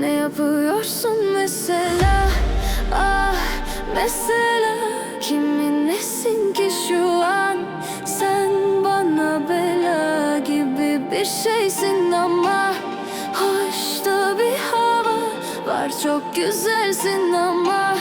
yapıyorsun mesela? Ah mesela Kimin nesin ki şu an? Sen bana bela gibi bir şeysin ama Hoş da bir hava var çok güzelsin ama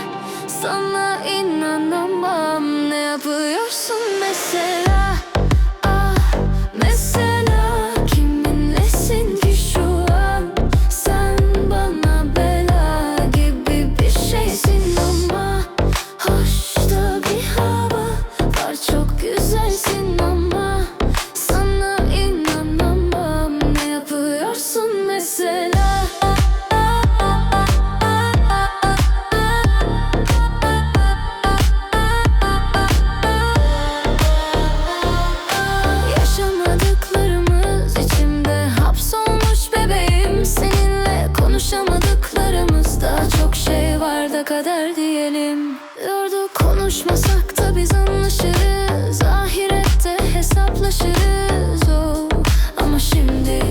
konuşmasak da biz anlaşırız. Ahirette hesaplaşırız oh. Ama şimdi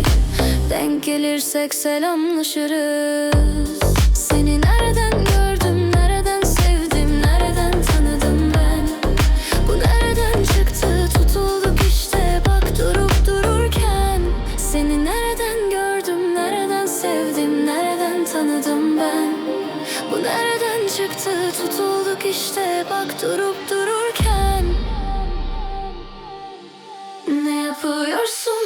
denk gelirsek selamlaşırız. Seni nereden gördüm, nereden sevdim, nereden tanıdım ben? Bu nereden çıktı? Tutulduk işte bak durup dururken. Seni nereden gördüm nereden sevdim nereden tanıdım ben Bu nereden çıktı? Tutulduk işte bak durup dururken. Ne yapıyorsun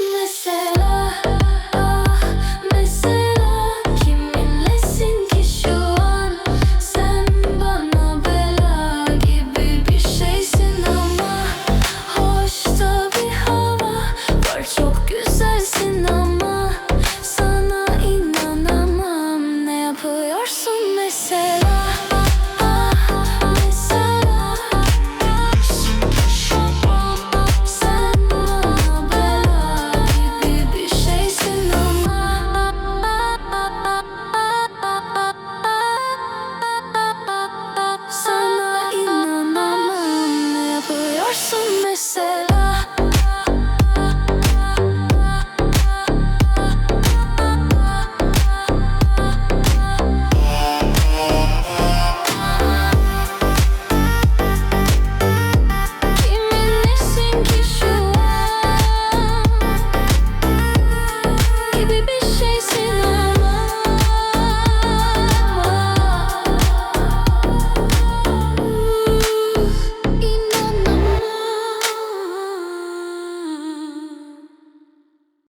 Oh.